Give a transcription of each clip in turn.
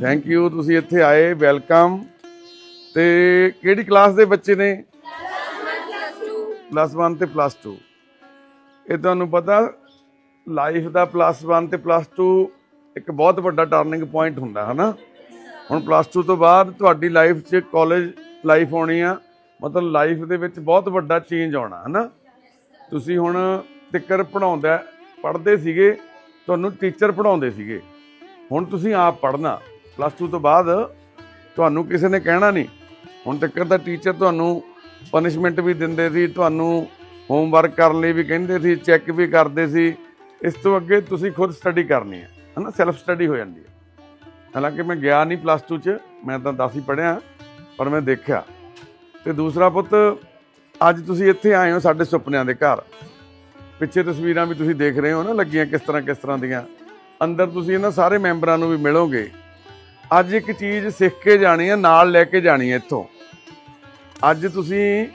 Thank you ਤੁਸੀਂ ਇੱਥੇ ਆਏ ਵੈਲਕਮ ਤੇ ਕਿਹੜੀ ਕਲਾਸ ਦੇ ਬੱਚੇ ਨੇ? ਪਲੱਸ 1 ਤੇ ਪਲੱਸ 2 ਇਹ ਤੁਹਾਨੂੰ ਪਤਾ ਲਾਈਫ ਦਾ ਪਲੱਸ 1 ਤੇ ਪਲੱਸ 2 ਇੱਕ ਬਹੁਤ ਵੱਡਾ ਟਰਨਿੰਗ ਪੁਆਇੰਟ ਹੁੰਦਾ ਹੈ ਨਾ ਹੁਣ ਪਲੱਸ 2 ਤੋਂ ਬਾਅਦ ਤੁਹਾਡੀ ਲਾਈਫ 'ਚ ਕਾਲਜ ਲਾਈਫ ਆਉਣੀ ਆ, ਮਤਲਬ ਲਾਈਫ ਦੇ ਵਿੱਚ ਬਹੁਤ ਵੱਡਾ ਚੇਂਜ ਆਉਣਾ ਹੈ ਨਾ ਤੁਸੀਂ ਹੁਣ ਤਿੱਕਰ ਪੜਾਉਂਦਾ ਪੜ੍ਹਦੇ ਸੀਗੇ, ਤੁਹਾਨੂੰ ਟੀਚਰ ਪੜਾਉਂਦੇ ਸੀਗੇ। ਹੁਣ ਤੁਸੀਂ ਆਪ ਪੜ੍ਹਨਾ। ਪਲੱਸ 2 ਤੋਂ ਬਾਅਦ ਤੁਹਾਨੂੰ ਕਿਸੇ ਨੇ ਕਹਿਣਾ ਨਹੀਂ। ਹੁਣ ਤੱਕ ਦਾ ਟੀਚਰ ਤੁਹਾਨੂੰ ਪਨਿਸ਼ਮੈਂਟ ਵੀ ਦਿੰਦੇ ਸੀ, ਤੁਹਾਨੂੰ ਹੋਮਵਰਕ ਕਰਨ ਲਈ ਵੀ ਕਹਿੰਦੇ ਸੀ ਚੈੱਕ ਵੀ ਕਰਦੇ ਸੀ। ਇਸ ਤੋਂ ਅੱਗੇ ਤੁਸੀਂ ਖੁਦ ਸਟੱਡੀ ਕਰਨੀ ਹੈ, ਹਨਾ? ਸੈਲਫ ਸਟੱਡੀ ਹੋ ਜਾਂਦੀ ਹੈ। ਹਾਲਾਂਕਿ ਮੈਂ ਗਿਆ ਨਹੀਂ ਪਲੱਸ 2 ਚ, ਮੈਂ ਤਾਂ 10 ਹੀ ਪੜ੍ਹਿਆ, ਪਰ ਮੈਂ ਦੇਖਿਆ। ਤੇ ਦੂਸਰਾ ਪੁੱਤ, ਅੱਜ ਤੁਸੀਂ ਇੱਥੇ ਆਏ ਹੋ ਸਾਡੇ ਸੁਪਨਿਆਂ ਦੇ ਘਰ। ਪਿੱਛੇ ਤਸਵੀਰਾਂ ਵੀ ਤੁਸੀਂ ਦੇਖ ਰਹੇ ਹੋ ਨਾ, ਲੱਗੀਆਂ ਕਿਸ ਤਰ੍ਹਾਂ ਕਿਸ ਤਰ੍ਹਾਂ ਦੀਆਂ। ਅੰਦਰ ਤੁਸੀਂ ਇਹਨਾਂ ਸਾਰੇ ਮੈਂਬਰਾਂ ਨੂੰ ਵੀ ਮਿਲੋਗੇ। ਅੱਜ ਇੱਕ ਚੀਜ਼ ਸਿੱਖ ਕੇ ਜਾਣੀ ਹੈ ਨਾਲ ਲੈ ਕੇ ਜਾਣੀ ਹੈ ਇੱਥੋਂ। ਅੱਜ ਤੁਸੀਂ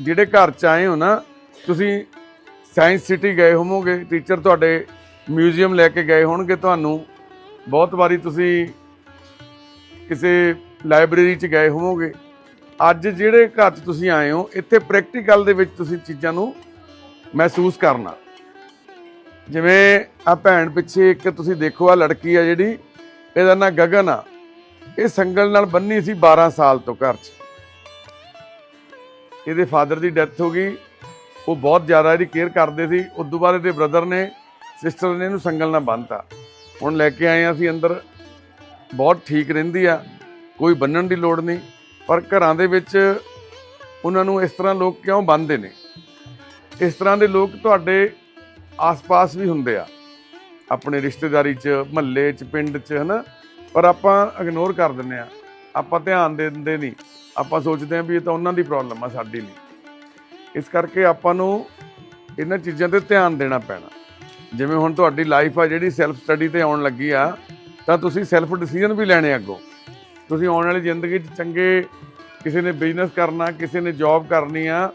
ਜਿਹੜੇ ਘਰ ਚ ਆਏ ਹੋ ਨਾ, ਤੁਸੀਂ ਸਾਇੰਸ ਸਿਟੀ ਗਏ ਹੋਵੋਗੇ, ਟੀਚਰ ਤੁਹਾਡੇ ਮਿਊਜ਼ੀਅਮ ਲੈ ਕੇ ਗਏ ਹੋਣਗੇ ਤੁਹਾਨੂੰ। ਬਹੁਤ ਵਾਰੀ ਤੁਸੀਂ ਕਿਸੇ ਲਾਇਬ੍ਰੇਰੀ ਚ ਗਏ ਹੋਵੋਗੇ। ਅੱਜ ਜਿਹੜੇ ਘਰ ਚ ਤੁਸੀਂ ਆਏ ਹੋ, ਇੱਥੇ ਪ੍ਰੈਕਟੀਕਲ ਦੇ ਵਿੱਚ ਤੁਸੀਂ ਚੀਜ਼ਾਂ ਨੂੰ ਮਹਿਸੂਸ ਕਰਨਾ। ਜਿਵੇਂ ਆ ਭੈਣ ਪਿੱਛੇ ਇੱਕ ਤੁਸੀਂ ਦੇਖੋ, ਆ ਲੜਕੀ ਆ ਜਿਹੜੀ ਇਹਦਾ ਨਾਂ ਗਗਨ ਆ। ਇਹ ਸੰਗਲ ਨਾਲ ਬੰਨੀ ਸੀ 12 ਸਾਲ ਤੋਂ ਘਰ 'ਚ। ਇਹਦੇ ਫਾਦਰ ਦੀ ਡੈਥ ਹੋ ਗਈ। ਉਹ ਬਹੁਤ ਜ਼ਿਆਦਾ ਇਹਦੀ ਕੇਅਰ ਕਰਦੇ ਸੀ। ਉਸ ਤੋਂ ਬਾਅਦ ਇਹਦੇ ਬ੍ਰਦਰ ਨੇ, ਸਿਸਟਰ ਨੇ ਇਹਨੂੰ ਸੰਗਲ ਨਾਲ ਬੰਨਤਾ। ਹੁਣ ਲੈ ਕੇ ਆਏ ਆ ਅਸੀਂ ਅੰਦਰ। ਬਹੁਤ ਠੀਕ ਰਹਿੰਦੀ ਆ। ਕੋਈ ਬੰਨਣ ਦੀ ਲੋੜ ਨਹੀਂ। ਪਰ ਘਰਾਂ ਦੇ ਵਿੱਚ ਉਹਨਾਂ ਨੂੰ ਇਸ ਤਰ੍ਹਾਂ ਲੋਕ ਕਿਉਂ ਬੰਨਦੇ ਨੇ? ਇਸ ਤਰ੍ਹਾਂ ਦੇ ਲੋਕ ਤੁਹਾਡੇ ਆਸ-ਪਾਸ ਵੀ ਹੁੰਦੇ ਆ। ਆਪਣੇ ਰਿਸ਼ਤੇਦਾਰੀ 'ਚ, ਮਹੱਲੇ 'ਚ, ਪਿੰਡ 'ਚ, ਹਨਾ? ਪਰ ਆਪਾਂ ਇਗਨੋਰ ਕਰ ਦਿੰਦੇ ਆ ਆਪਾਂ ਧਿਆਨ ਦੇ ਦਿੰਦੇ ਨਹੀਂ। ਆਪਾਂ ਸੋਚਦੇ ਆ ਵੀ ਇਹ ਤਾਂ ਉਹਨਾਂ ਦੀ ਪ੍ਰੋਬਲਮ ਆ, ਸਾਡੀ ਨਹੀਂ। ਇਸ ਕਰਕੇ ਆਪਾਂ ਨੂੰ ਇਹਨਾਂ ਚੀਜ਼ਾਂ ਤੇ ਧਿਆਨ ਦੇਣਾ ਪੈਣਾ। ਜਿਵੇਂ ਹੁਣ ਤੁਹਾਡੀ ਲਾਈਫ ਆ, ਜਿਹੜੀ ਸੈਲਫ ਸਟੱਡੀ ਤੇ ਆਉਣ ਲੱਗੀ ਆ, ਤਾਂ ਤੁਸੀਂ ਸੈਲਫ ਡਿਸੀਜਨ ਵੀ ਲੈਣੇ ਅੱਗੋਂ। ਤੁਸੀਂ ਆਉਣ ਵਾਲੀ ਜ਼ਿੰਦਗੀ 'ਚ ਚੰਗੇ ਕਿਸੇ ਨੇ ਬਿਜ਼ਨਸ ਕਰਨਾ, ਕਿਸੇ ਨੇ ਜੌਬ ਕਰਨੀ ਆ,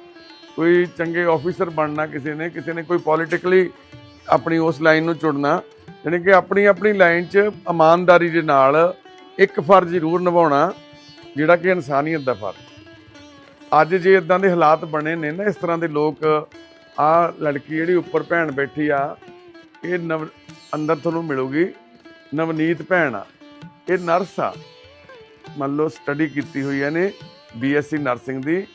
ਕੋਈ ਚੰਗੇ ਆਫੀਸਰ ਬਣਨਾ ਕਿਸੇ ਨੇ ਕਿਸੇ ਨੇ ਕੋਈ ਪੋਲੀਟੀਕਲੀ ਆਪਣੀ ਉਸ ਲਾਈਨ ਨੂੰ ਚੁਣਨਾ ਯਾਨੀ ਕਿ ਆਪਣੀ ਆਪਣੀ ਲਾਈਨ 'ਚ ਇਮਾਨਦਾਰੀ ਦੇ ਨਾਲ ਇੱਕ ਫਰਜ਼ ਜ਼ਰੂਰ ਨਿਭਾਉਣਾ, ਜਿਹੜਾ ਕਿ ਇਨਸਾਨੀਅਤ ਦਾ ਫਰਜ਼। ਅੱਜ ਜੇ ਇਦਾਂ ਦੇ ਹਾਲਾਤ ਬਣੇ ਨੇ ਨਾ, ਇਸ ਤਰ੍ਹਾਂ ਦੇ ਲੋਕ, ਆ ਲੜਕੀ ਜਿਹੜੀ ਉੱਪਰ ਭੈਣ ਬੈਠੀ ਆ, ਇਹ ਨਵ, ਅੰਦਰ ਤੁਹਾਨੂੰ ਮਿਲੂਗੀ, ਨਵਨੀਤ ਭੈਣ ਆ, ਇਹ ਨਰਸ ਆ। ਮੰਨ ਲਓ ਸਟੱਡੀ ਕੀਤੀ ਹੋਈ ਹੈ ਨੇ ਬੀਐਸਸੀ ਨਰਸਿੰਗ ਦੀ,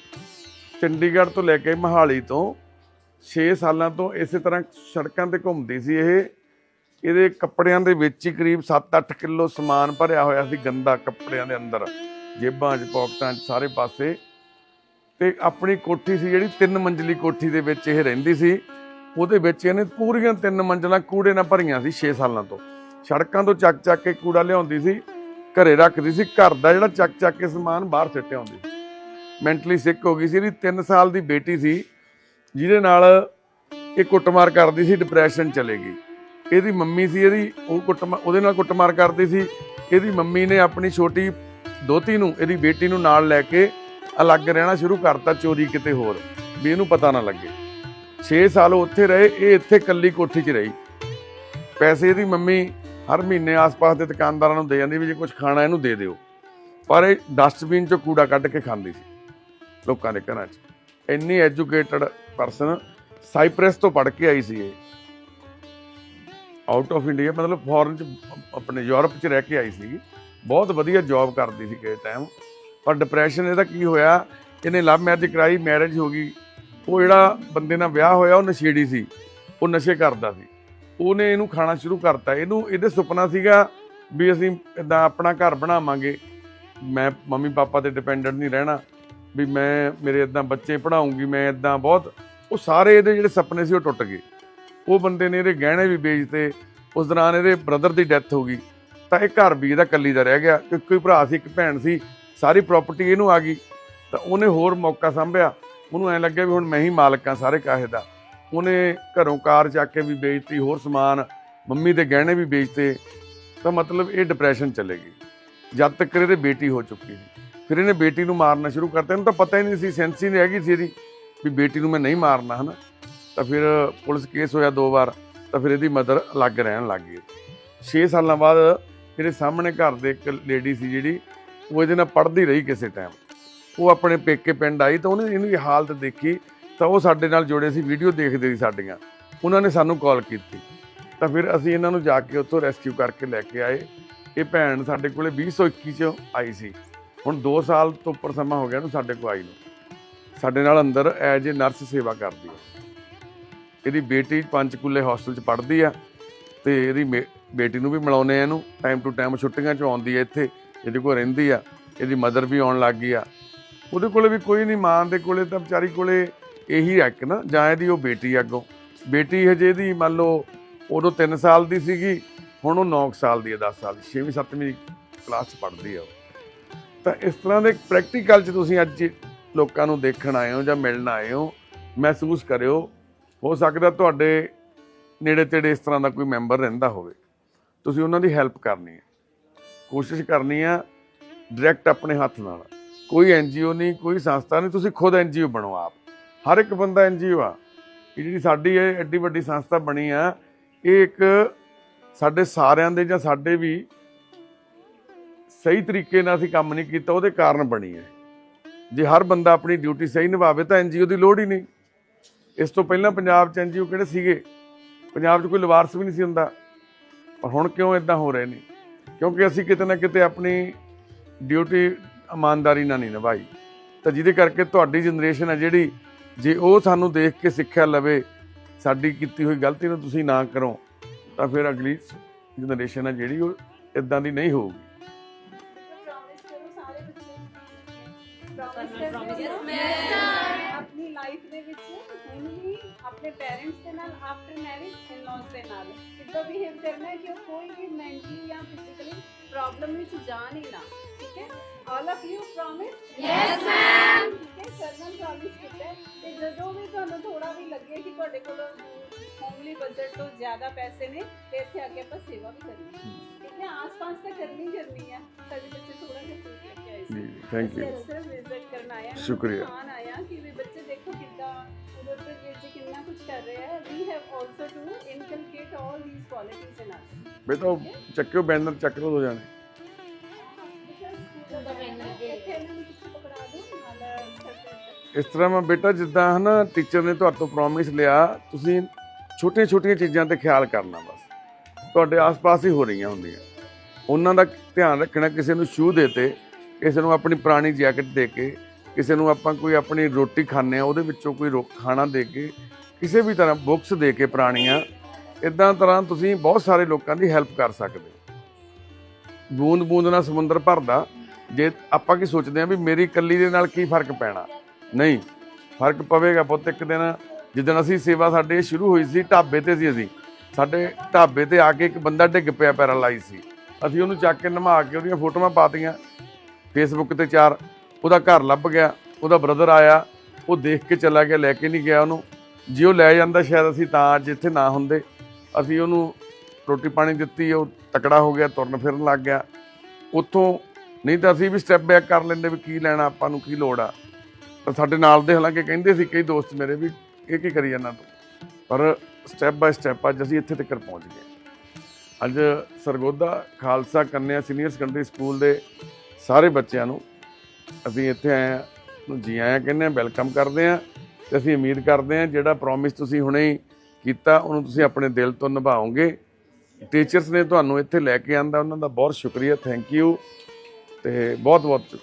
ਚੰਡੀਗੜ੍ਹ ਤੋਂ ਲੈ ਕੇ ਮਹਾਲੀ ਤੋਂ 6 ਸਾਲਾਂ ਤੋਂ ਇਸੇ ਤਰ੍ਹਾਂ ਸੜਕਾਂ ਤੇ ਘੁੰਮਦੀ ਸੀ ਇਹ। ਇਹਦੇ ਕੱਪੜਿਆਂ ਦੇ ਵਿੱਚ ਹੀ ਕਰੀਬ 7-8 ਕਿਲੋ ਸਮਾਨ ਭਰਿਆ ਹੋਇਆ ਸੀ ਗੰਦਾ ਕੱਪੜਿਆਂ ਦੇ ਅੰਦਰ। ਜੇਬਾਂ 'ਚ, ਪਾਕਟਾਂ 'ਚ, ਸਾਰੇ ਪਾਸੇ। ਤੇ ਆਪਣੀ ਕੋਠੀ ਸੀ ਜਿਹੜੀ ਤਿੰਨ ਮੰਜ਼ਲੀ ਕੋਠੀ ਦੇ ਵਿੱਚ ਇਹ ਰਹਿੰਦੀ ਸੀ। ਉਹਦੇ ਵਿੱਚ ਇਹਨੇ ਪੂਰੀਆਂ ਤਿੰਨ ਮੰਜ਼ਲਾਂ ਕੂੜੇ ਨਾਲ ਭਰੀਆਂ ਸੀ 6 ਸਾਲਾਂ ਤੋਂ। ਸੜਕਾਂ ਤੋਂ ਚੱਕ ਚੱਕ ਕੇ ਕੂੜਾ ਲਿਆਉਂਦੀ ਸੀ, ਘਰੇ ਰੱਖਦੀ ਸੀ, ਘਰ ਦਾ ਜਿਹੜਾ ਚੱਕ ਚੱਕ ਕੇ ਸਮਾਨ ਬਾਹਰ ਸਿੱਟਿਆ ਹੁੰਦੀ ਸੀ। ਮੈਂਟਲੀ ਸਿੱਕ ਹੋ ਗਈ ਸੀ, ਇਹਦੀ 3 ਸਾਲ ਦੀ ਬੇਟੀ ਸੀ। ਜਿਹਦੇ ਨਾਲ ਇਹ ਕੁੱਟਮਾਰ ਕਰਦੀ ਸੀ ਡਿਪਰੈਸ਼ਨ ਚਲੇ ਗਈ। ਇਹਦੀ ਮੰਮੀ ਸੀ, ਇਹਦੀ ਉਹ ਕੁੱਟਮਾਰ ਉਹਦੇ ਨਾਲ ਕੁੱਟਮਾਰ ਕਰਦੀ ਸੀ। ਇਹਦੀ ਮੰਮੀ ਨੇ ਆਪਣੀ ਛੋਟੀ ਦੋਤੀ ਨੂੰ, ਇਹਦੀ ਬੇਟੀ ਨੂੰ ਨਾਲ ਲੈ ਕੇ ਅਲੱਗ ਰਹਿਣਾ ਸ਼ੁਰੂ ਕਰਤਾ ਚੋਰੀ ਕਿਤੇ ਹੋਰ, ਵੀ ਇਹਨੂੰ ਪਤਾ ਨਾ ਲੱਗੇ। 6 ਸਾਲ ਉੱਥੇ ਰਹੇ, ਇਹ ਇੱਥੇ ਕੱਲੀ ਕੋਠੀ 'ਚ ਰਹੀ। ਪੈਸੇ ਇਹਦੀ ਮੰਮੀ ਹਰ ਮਹੀਨੇ ਆਸ-ਪਾਸ ਦੇ ਦੁਕਾਨਦਾਰਾਂ ਨੂੰ ਦੇ ਜਾਂਦੀ ਵੀ ਜੇ ਕੁਝ ਖਾਣਾ ਇਹਨੂੰ ਦੇ ਦਿਓ। ਪਰ ਇਹ ਡਸਟਬਿਨ 'ਚੋਂ ਕੂੜਾ ਕੱਢ ਕੇ ਖਾਂਦੀ ਸੀ, ਲੋਕਾਂ ਦੇ ਘਰਾਂ 'ਚ। ਇੰਨੀ ਐਜੂਕੇਟਡ ਪਰਸਨ ਸਾਈਪ੍ਰੈਸ ਤੋਂ ਪੜ੍ਹ ਕੇ ਆਈ ਸੀ ਇਹ ਆਊਟ ਆਫ ਇੰਡੀਆ ਮਤਲਬ ਫੋਰਨ 'ਚ, ਆਪਣੇ ਯੂਰਪ 'ਚ ਰਹਿ ਕੇ ਆਈ ਸੀ ਬਹੁਤ ਵਧੀਆ ਜੌਬ ਕਰਦੀ ਸੀ ਕਿਸੇ ਟਾਈਮ ਪਰ ਡਿਪਰੈਸ਼ਨ ਇਹਦਾ ਕੀ ਹੋਇਆ? ਇਹਨੇ ਲਵ ਮੈਰਿਜ ਕਰਾਈ ਮੈਰਿਜ ਹੋ ਗਈ। ਉਹ ਜਿਹੜਾ ਬੰਦੇ ਨਾਲ ਵਿਆਹ ਹੋਇਆ, ਉਹ ਨਸ਼ੇੜੀ ਸੀ। ਉਹ ਨਸ਼ੇ ਕਰਦਾ ਸੀ। ਉਹਨੇ ਇਹਨੂੰ ਖਾਣਾ ਸ਼ੁਰੂ ਕਰਤਾ। ਇਹਨੂੰ, ਇਹਦੇ ਸੁਪਨਾ ਸੀਗਾ ਵੀ ਅਸੀਂ ਇਦਾਂ ਆਪਣਾ ਘਰ ਬਣਾਵਾਂਗੇ। ਮੈਂ ਮੰਮੀ ਪਾਪਾ ਤੇ ਡਿਪੈਂਡੈਂਟ ਨਹੀਂ ਰਹਿਣਾ। ਵੀ ਮੈਂ, ਮੇਰੇ ਇਦਾਂ ਬੱਚੇ ਪੜਾਉਂਗੀ ਮੈਂ ਇਦਾਂ ਬਹੁਤ, ਉਹ ਸਾਰੇ ਇਹਦੇ ਜਿਹੜੇ ਸੁਪਨੇ ਸੀ ਉਹ ਟੁੱਟ ਗਏ। ਉਹ ਬੰਦੇ ਨੇ ਇਹਦੇ ਗਹਿਣੇ ਵੀ ਵੇਚਤੇ, ਉਸ ਦੌਰਾਨ ਇਹਦੇ ਬ੍ਰਦਰ ਦੀ ਡੈਥ ਹੋ ਗਈ। ਤਾਂ ਇਹ ਘਰ ਵੀ ਇਹਦਾ ਕੱਲੀ ਦਾ ਰਹਿ ਗਿਆ। ਕਿ ਕੋਈ ਭਰਾ ਸੀ, ਇੱਕ ਭੈਣ ਸੀ, ਸਾਰੀ ਪ੍ਰਾਪਰਟੀ ਇਹਨੂੰ ਆ ਗਈ। ਤਾਂ ਉਹਨੇ ਹੋਰ ਮੌਕਾ ਸੰਭਿਆ। ਉਹਨੂੰ ਐ ਲੱਗਿਆ ਵੀ ਹੁਣ ਮੈਂ ਹੀ ਮਾਲਕ ਆ ਸਾਰੇ ਕਾਹੇ ਦਾ। ਉਹਨੇ ਘਰੋਂ ਕਾਰ ਚੱਕ ਕੇ ਵੀ ਵੇਚਤੀ, ਹੋਰ ਸਮਾਨ, ਮੰਮੀ ਦੇ ਗਹਿਣੇ ਵੀ ਵੇਚਤੇ। ਤਾਂ ਮਤਲਬ ਇਹ ਡਿਪਰੈਸ਼ਨ ਚਲੇ ਗਈ ਜਦ ਤੱਕ ਇਹਦੇ ਬੇਟੀ ਹੋ ਚੁੱਕੀ ਸੀ ਫਿਰ ਇਹਨੇ ਬੇਟੀ ਨੂੰ ਮਾਰਨਾ ਸ਼ੁਰੂ ਕਰਤਾ। ਇਹਨੂੰ ਤਾਂ ਪਤਾ ਹੀ ਨਹੀਂ ਸੀ ਸੈਂਸ ਹੀ ਨਹੀਂ ਹੈਗੀ ਸੀ ਇਹਦੀ ਵੀ ਬੇਟੀ ਨੂੰ ਮੈਂ ਨਹੀਂ ਮਾਰਨਾ, ਹਨਾ? ਤਾਂ ਫਿਰ ਪੁਲਿਸ ਕੇਸ ਹੋਇਆ ਦੋ ਵਾਰ, ਤਾਂ ਫਿਰ ਇਹਦੀ ਮਦਰ ਅਲੱਗ ਰਹਿਣ ਲੱਗ ਗਈ। 6 ਸਾਲਾਂ ਬਾਅਦ ਜਿਹੜੇ ਸਾਹਮਣੇ ਘਰ ਦੇ ਇੱਕ ਲੇਡੀ ਸੀ ਜਿਹੜੀ, ਉਹ ਇਹਦੇ ਨਾਲ ਪੜ੍ਹਦੀ ਰਹੀ ਕਿਸੇ ਟਾਈਮ ਉਹ ਆਪਣੇ ਪੇਕੇ ਪਿੰਡ ਆਈ ਤਾਂ ਉਹਨੇ ਇਹਨੂੰ ਹਾਲਤ ਦੇਖੀ, ਤਾਂ ਉਹ ਸਾਡੇ ਨਾਲ ਜੁੜੇ ਸੀ ਵੀਡੀਓ ਦੇਖਦੇ ਸੀ ਸਾਡੀਆਂ। ਉਹਨਾਂ ਨੇ ਸਾਨੂੰ ਕਾਲ ਕੀਤੀ। ਤਾਂ ਫਿਰ ਅਸੀਂ ਇਹਨਾਂ ਨੂੰ ਜਾ ਕੇ ਉੱਥੋਂ ਰੈਸਕਿਊ ਕਰਕੇ ਲੈ ਕੇ ਆਏ। ਇਹ ਭੈਣ ਸਾਡੇ ਕੋਲੇ 2021 ਚ ਆਈ ਸੀ। ਹੁਣ 2 ਸਾਲ ਤੋਂ ਉੱਪਰ ਸਮਾਂ ਹੋ ਗਿਆ ਨੂੰ ਸਾਡੇ ਕੋਲ ਆਈ ਨੂੰ। ਸਾਡੇ ਨਾਲ ਅੰਦਰ ਐਜ ਏ ਨਰਸ ਸੇਵਾ ਕਰਦੀ ਹੈ ਇਹਦੀ ਬੇਟੀ ਪੰਚਕੂਲੇ ਹੌਸਟਲ ਚ ਪੜ੍ਹਦੀ ਆ ਤੇ ਇਹਦੀ ਮੇ- ਬੇਟੀ ਨੂੰ ਵੀ ਮਿਲਾਉਨੇ ਆ ਇਹਨੂੰ। ਟਾਈਮ ਟੂ ਟਾਈਮ ਛੁੱਟੀਆਂ ਚ ਆਉਂਦੀ ਹੈ ਇੱਥੇ, ਇਹਦੇ ਕੋਲ ਰਹਿੰਦੀ ਆ। ਇਹਦੀ ਮਦਰ ਵੀ ਆਉਣ ਲੱਗ ਗਈ ਆ। ਉਹਦੇ ਕੋਲੇ ਵੀ ਕੋਈ ਨਹੀਂ, ਮਾਂ ਦੇ ਕੋਲੇ ਤਾਂ ਵਿਚਾਰੀ ਕੋਲੇ ਇਹੀ ਆ ਇੱਕ ਨਾ, ਜਾਂ ਇਹਦੀ ਉਹ ਬੇਟੀ ਆ ਅੱਗੋਂ। ਬੇਟੀ ਹਜੇ ਦੀ ਮੰਨ ਲਓ ਉਦੋਂ 3 ਸਾਲ ਦੀ ਸੀਗੀ, ਹੁਣ ਉਹ 9 ਸਾਲ ਦੀ ਹੈ 10 ਸਾਲ ਦੀ 6ਵੀਂ 7ਵੀਂ ਕਲਾਸ ਚ ਪੜ੍ਹਦੀ ਆ ਉਹ। ਤਾਂ ਇਸ ਤਰ੍ਹਾਂ ਦੇ ਪ੍ਰੈਕਟੀਕਲ ਚ ਤੁਸੀਂ ਅੱਜ ਲੋਕਾਂ ਨੂੰ ਦੇਖਣ ਆਏ ਹੋ ਜਾਂ ਮਿਲਣ ਆਏ ਹੋ, ਮਹਿਸੂਸ ਕਰਿਓ। ਹੋ ਸਕਦਾ ਤੁਹਾਡੇ ਨੇੜੇ ਤੇੜੇ ਇਸ ਤਰ੍ਹਾਂ ਦਾ ਕੋਈ ਮੈਂਬਰ ਰਹਿੰਦਾ ਹੋਵੇ। ਤੁਸੀਂ ਉਹਨਾਂ ਦੀ ਹੈਲਪ ਕਰਨੀ ਹੈ। ਕੋਸ਼ਿਸ਼ ਕਰਨੀ ਆ ਡਾਇਰੈਕਟ ਆਪਣੇ ਹੱਥ ਨਾਲ। ਕੋਈ ਐਨਜੀਓ ਨਹੀਂ, ਕੋਈ ਸੰਸਥਾ ਨਹੀਂ, ਤੁਸੀਂ ਖੁਦ ਐਨਜੀਓ ਬਣੋ ਆਪ। ਹਰ ਇੱਕ ਬੰਦਾ ਐਨਜੀਓ ਆ ਇਹ ਜਿਹੜੀ ਸਾਡੀ ਇਹ ਐਡੀ ਵੱਡੀ ਸੰਸਥਾ ਬਣੀ ਆ, ਇਹ ਇੱਕ ਸਾਡੇ ਸਾਰਿਆਂ ਦੇ ਜਾਂ ਸਾਡੇ ਵੀ ਸਹੀ ਤਰੀਕੇ ਨਾਲ ਅਸੀਂ ਕੰਮ ਨਹੀਂ ਕੀਤਾ, ਉਹਦੇ ਕਾਰਨ ਬਣੀ ਹੈ। ਜੇ ਹਰ ਬੰਦਾ ਆਪਣੀ ਡਿਊਟੀ ਸਹੀ ਨਿਭਾਵੇ ਤਾਂ ਐਨਜੀਓ ਦੀ ਲੋੜ ਹੀ ਨਹੀਂ। ਇਸ ਤੋਂ ਪਹਿਲਾਂ ਪੰਜਾਬ 'ਚ ਐਨਜੀਓ ਕਿਹੜੇ ਸੀਗੇ? ਪੰਜਾਬ 'ਚ ਕੋਈ ਲਵਾਰਸ ਵੀ ਨਹੀਂ ਸੀ ਹੁੰਦਾ। ਪਰ ਹੁਣ ਕਿਉਂ ਇਦਾਂ ਹੋ ਰਹੇ ਨੇ? ਕਿਉਂਕਿ ਅਸੀਂ ਕਿਤੇ ਨਾ ਕਿਤੇ ਆਪਣੀ ਡਿਊਟੀ ਇਮਾਨਦਾਰੀ ਨਾਲ ਨਹੀਂ ਨਿਭਾਈ। ਤਾਂ ਜਿਹਦੇ ਕਰਕੇ ਤੁਹਾਡੀ ਜਨਰੇਸ਼ਨ ਹੈ ਜਿਹੜੀ, ਜੇ ਉਹ ਸਾਨੂੰ ਦੇਖ ਕੇ ਸਿੱਖਿਆ ਲਵੇ, ਸਾਡੀ ਕੀਤੀ ਹੋਈ ਗਲਤੀ ਨੂੰ ਤੁਸੀਂ ਨਾ ਕਰੋ, ਤਾਂ ਫਿਰ ਅਗਲੀ ਜਨਰੇਸ਼ਨ ਹੈ ਜਿਹੜੀ ਉਹ ਇਦਾਂ ਦੀ ਨਹੀਂ ਹੋਊਗੀ। ਆਪਣੀ ਲਾਈਫ ਦੇ ਵਿੱਚ ਹੁਣ ਵੀ ਆਪਣੇ ਪੇਰੈਂਟਸ ਦੇ ਨਾਲ ਆਫਟਰ ਮੈਰਿਜ ਇਨ-ਲॉज ਦੇ ਨਾਲ। ਕਿੱਦਾਂ ਬਿਹੇਵ ਕਰਨਾ ਹੈ ਕਿ ਉਹ ਕੋਈ ਵੀ ਮੈਂਟਲੀ ਜਾਂ ਫਿਜ਼ੀਕਲੀ ਪ੍ਰੋਬਲਮ ਵਿੱਚ ਜਾਣ ਹੀ ਨਾ ਠੀਕ ਹੈ? All of you promise yes ma'am ਠੀਕ ਹੈ? ਸਰਵਨ ਪ੍ਰੋਮਿਸ ਕੀਤਾ ਹੈ। ਤੇ ਜਦੋਂ ਵੀ ਤੁਹਾਨੂੰ ਥੋੜਾ ਵੀ ਲੱਗੇ ਕਿ ਤੁਹਾਡੇ ਕੋਲ ਹੋਮਲੀ ਬਜਟ ਤੋਂ ਜ਼ਿਆਦਾ ਪੈਸੇ ਨੇ ਤੇ ਇੱਥੇ ਆ ਕੇ ਆਪਾਂ ਸੇਵਾ ਵੀ ਕਰਨੀ ਹੈ। ਠੀਕ ਹੈ? ਆਸ-ਪਾਸ ਤਾਂ ਕਰਨੀ ਕਰਨੀ ਹੈ। ਸਾਡੇ ਬੱਚੇ ਥੋੜਾ ਜਿਹਾ ਫਰੂਟ ਲੈ ਕੇ ਆਏ ਸੀ ਜੀ ਥੈਂਕ ਯੂ ਵਿਜ਼ਿਟ ਕਰਨ ਸ਼ੁਕਰੀਆ। ਖਾਨ ਆਇਆ ਕਿ ਵੀ ਬੱਚੇ ਦੇਖੋ ਕਿੱਦਾਂ ਉਧਰ ਤੇ ਵੀਰ ਜੀ ਕਿੰਨਾ ਕੁਝ ਕਰ ਰਹੇ ਹੈ ਵੀ have also to inculcate all these qualities in us ਬੇਟਾ ਉਹ ਚੱਕਿਓ ਬੈਨਰ ਚੱਕ ਦੋ ਜਾਣੇ। ਇਸ ਤਰ੍ਹਾਂ ਮੈਂ ਬੇਟਾ ਜਿੱਦਾਂ ਹਨਾ ਟੀਚਰ ਨੇ ਤੁਹਾਡੇ ਤੋਂ ਪ੍ਰੋਮਿਸ ਲਿਆ ਤੁਸੀਂ ਛੋਟੀਆਂ ਛੋਟੀਆਂ ਚੀਜ਼ਾਂ ਤੇ ਖਿਆਲ ਕਰਨਾ ਬਸ। ਤੁਹਾਡੇ ਆਸ-ਪਾਸ ਹੀ ਹੋ ਰਹੀਆਂ ਹੁੰਦੀਆਂ। ਉਹਨਾਂ ਦਾ ਧਿਆਨ ਰੱਖਣਾ ਕਿਸੇ ਨੂੰ ਸ਼ੂ ਦੇਤੇ ਕਿਸੇ ਨੂੰ ਆਪਣੀ ਪੁਰਾਣੀ ਜੈਕਟ ਦੇ ਕੇ, ਕਿਸੇ ਨੂੰ ਆਪਾਂ ਕੋਈ ਆਪਣੀ ਰੋਟੀ ਖਾਂਦੇ ਆ ਉਹਦੇ ਵਿੱਚੋਂ ਕੋਈ ਰੋ- ਖਾਣਾ ਦੇ ਕੇ, ਕਿਸੇ ਵੀ ਤਰ੍ਹਾਂ ਬੁੱਕਸ ਦੇ ਕੇ ਪੁਰਾਣੀਆਂ ਇਦਾਂ ਤਰ੍ਹਾਂ ਤੁਸੀਂ ਬਹੁਤ ਸਾਰੇ ਲੋਕਾਂ ਦੀ ਹੈਲਪ ਕਰ ਸਕਦੇ ਹੋ। ਬੂੰਦ ਬੂੰਦ ਨਾਲ ਸਮੁੰਦਰ ਭਰਦਾ, ਜੇ ਆਪਾਂ ਕੀ ਸੋਚਦੇ ਆ ਵੀ ਮੇਰੀ ਇਕੱਲੀ ਦੇ ਨਾਲ ਕੀ ਫ਼ਰਕ ਪੈਣਾ? ਨਹੀਂ, ਫ਼ਰਕ ਪਵੇਗਾ ਪੁੱਤ ਇੱਕ ਦਿਨ। ਜਿੱਦਣ ਅਸੀਂ ਸੇਵਾ ਸਾਡੇ ਸ਼ੁਰੂ ਹੋਈ ਸੀ, ਢਾਬੇ ਤੇ ਸੀ ਅਸੀਂ। ਸਾਡੇ ਢਾਬੇ ਤੇ ਆ ਕੇ ਇੱਕ ਬੰਦਾ ਡਿੱਗ ਪਿਆ ਪੈਰਾਲਾਈਜ਼ ਸੀ। ਅਸੀਂ ਉਹਨੂੰ ਚੱਕ ਕੇ ਨਮਾ ਕੇ ਉਹਦੀਆਂ ਫੋਟੋਆਂ ਪਾਤੀਆਂ ਫੇਸਬੁੱਕ ਤੇ ਚਾਰ, ਉਹਦਾ ਘਰ ਲੱਭ ਗਿਆ, ਉਹਦਾ ਬ੍ਰਦਰ ਆਇਆ, ਉਹ ਦੇਖ ਕੇ ਚਲਾ ਗਿਆ, ਲੈ ਕੇ ਨਹੀਂ ਗਿਆ ਉਹਨੂੰ। ਜੇ ਉਹ ਲੈ ਜਾਂਦਾ ਸ਼ਾਇਦ ਅਸੀਂ ਤਾਂ ਅੱਜ ਇੱਥੇ ਨਾ ਹੁੰਦੇ। ਅਸੀਂ ਉਹਨੂੰ ਰੋਟੀ ਪਾਣੀ ਦਿੱਤੀ, ਉਹ ਤਕੜਾ ਹੋ ਗਿਆ, ਤੁਰਨ ਫਿਰਨ ਲੱਗ ਗਿਆ। ਉੱਥੋਂ ਨਹੀਂ ਤਾਂ ਅਸੀਂ ਵੀ ਸਟੈਪ ਬੈਕ ਕਰ ਲੈਂਦੇ ਵੀ ਕੀ ਲੈਣਾ, ਆਪਾਂ ਨੂੰ ਕੀ ਲੋੜ ਆ। ਤਾਂ ਸਾਡੇ ਨਾਲ ਦੇ ਹਾਲਾਂਕਿ ਕਹਿੰਦੇ ਸੀ ਕਈ ਦੋਸਤ ਮੇਰੇ ਵੀ, ਇਹ ਕੀ ਕਰੀ ਜਾਂਦਾ ਤੂੰ? ਪਰ ਸਟੈਪ ਬਾਏ ਸਟੈਪ ਅੱਜ ਅਸੀਂ ਇੱਥੇ ਤੱਕ ਪਹੁੰਚ ਗਏ। ਅੱਜ ਸਰਗੋਦਾ ਖਾਲਸਾ ਕੰਨਿਆ ਸੀਨੀਅਰ ਸੈਕੰਡਰੀ ਸਕੂਲ ਦੇ ਸਾਰੇ ਬੱਚਿਆਂ ਨੂੰ ਅਸੀਂ ਇੱਥੇ ਆਏ ਹਾਂ, ਨੂੰ ਜੀ ਆਇਆਂ ਕਹਿੰਦੇ ਆ ਵੈਲਕਮ ਕਰਦੇ ਆ ਤੇ ਅਸੀਂ ਉਮੀਦ ਕਰਦੇ ਆ ਜਿਹੜਾ ਪ੍ਰੋਮਿਸ ਤੁਸੀਂ ਹੁਣੇ ਹੀ ਕੀਤਾ, ਉਹਨੂੰ ਤੁਸੀਂ ਆਪਣੇ ਦਿਲ ਤੋਂ ਨਿਭਾਓਗੇ। ਟੀਚਰਸ ਨੇ ਤੁਹਾਨੂੰ ਇੱਥੇ ਲੈ ਕੇ ਆਂਦਾ, ਉਹਨਾਂ ਦਾ ਬਹੁਤ ਸ਼ੁਕਰੀਆ ਥੈਂਕ ਯੂ ਤੇ ਬਹੁਤ ਬਹੁਤ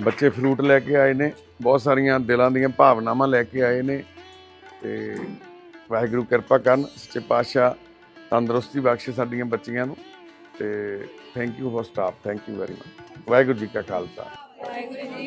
ਬੱਚੇ ਫਰੂਟ ਲੈ ਕੇ ਆਏ ਨੇ, ਬਹੁਤ ਸਾਰੀਆਂ ਦਿਲਾਂ ਦੀਆਂ ਭਾਵਨਾਵਾਂ ਲੈ ਕੇ ਆਏ ਨੇ ਤੇ ਵਾਹਿਗੁਰੂ ਕਿਰਪਾ ਕਰਨ, ਸੱਚੇ ਪਾਤਸ਼ਾਹ ਤੰਦਰੁਸਤੀ ਬਖਸ਼ੇ ਸਾਡੀਆਂ ਬੱਚੀਆਂ ਨੂੰ ਤੇ thank you for staff thank you very much Waheguru ji ਕਾ ਖਾਲਸਾ। ਵਾਹਿਗੁਰੂ